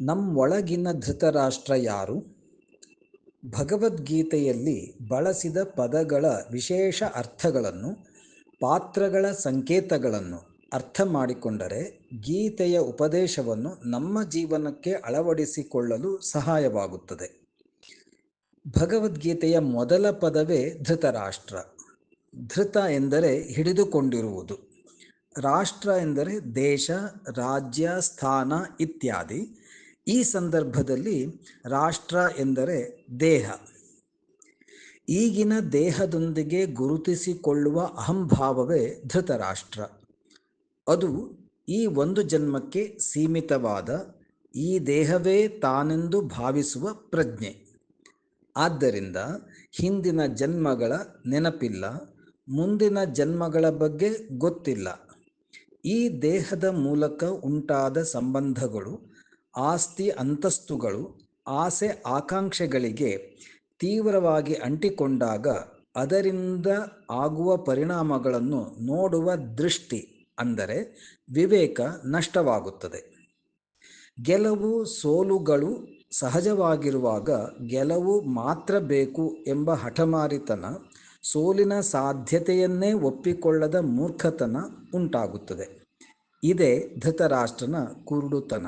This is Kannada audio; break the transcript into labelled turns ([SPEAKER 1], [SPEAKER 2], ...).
[SPEAKER 1] ನಮ್ಮೊಳಗಿನ ಧೃತರಾಷ್ಟ್ರ ಯಾರು? ಭಗವದ್ಗೀತೆಯಲ್ಲಿ ಬಳಸಿದ ಪದಗಳ ವಿಶೇಷ ಅರ್ಥಗಳನ್ನು, ಪಾತ್ರಗಳ ಸಂಕೇತಗಳನ್ನು ಅರ್ಥ ಮಾಡಿಕೊಂಡರೆ ಗೀತೆಯ ಉಪದೇಶವನ್ನು ನಮ್ಮ ಜೀವನಕ್ಕೆ ಅಳವಡಿಸಿಕೊಳ್ಳಲು ಸಹಾಯವಾಗುತ್ತದೆ. ಭಗವದ್ಗೀತೆಯ ಮೊದಲ ಪದವೇ ಧೃತರಾಷ್ಟ್ರ. ಧೃತ ಎಂದರೆ ಹಿಡಿದುಕೊಂಡಿರುವುದು. ರಾಷ್ಟ್ರ ಎಂದರೆ ದೇಶ, ರಾಜ್ಯ, ಸ್ಥಾನ ಇತ್ಯಾದಿ. ಈ ಸಂದರ್ಭದಲ್ಲಿ ರಾಷ್ಟ್ರ ಎಂದರೆ ದೇಹ. ಈಗಿನ ದೇಹದೊಂದಿಗೆ ಗುರುತಿಸಿಕೊಳ್ಳುವ ಅಹಂಭಾವವೇ ಧೃತರಾಷ್ಟ್ರ. ಅದು ಈ ಒಂದು ಜನ್ಮಕ್ಕೆ ಸೀಮಿತವಾದ, ಈ ದೇಹವೇ ತಾನೆಂದು ಭಾವಿಸುವ ಪ್ರಜ್ಞೆ. ಆದ್ದರಿಂದ ಹಿಂದಿನ ಜನ್ಮಗಳ ನೆನಪಿಲ್ಲ, ಮುಂದಿನ ಜನ್ಮಗಳ ಬಗ್ಗೆ ಗೊತ್ತಿಲ್ಲ. ಈ ದೇಹದ ಮೂಲಕ ಉಂಟಾದ ಸಂಬಂಧಗಳು ಆಸ್ತಿ ಅಂತಸ್ತುಗಳು, ಆಸೆ ಆಕಾಂಕ್ಷೆಗಳಿಗೆ ತೀವ್ರವಾಗಿ ಅಂಟಿಕೊಂಡಾಗ ಅದರಿಂದ ಆಗುವ ಪರಿಣಾಮಗಳನ್ನು ನೋಡುವ ದೃಷ್ಟಿ ಅಂದರೆ ವಿವೇಕ ನಷ್ಟವಾಗುತ್ತದೆ. ಗೆಲುವು ಸೋಲುಗಳು ಸಹಜವಾಗಿರುವಾಗ ಗೆಲುವು ಮಾತ್ರ ಬೇಕು ಎಂಬ ಹಠಮಾರಿತನ ಸೋಲಿನ ಸಾಧ್ಯತೆಯನ್ನೇ ಒಪ್ಪಿಕೊಳ್ಳದ ಮೂರ್ಖತನ ಉಂಟಾಗುತ್ತದೆ. ಇದೇ ಧೃತರಾಷ್ಟ್ರನ ಕುರುಡುತನ.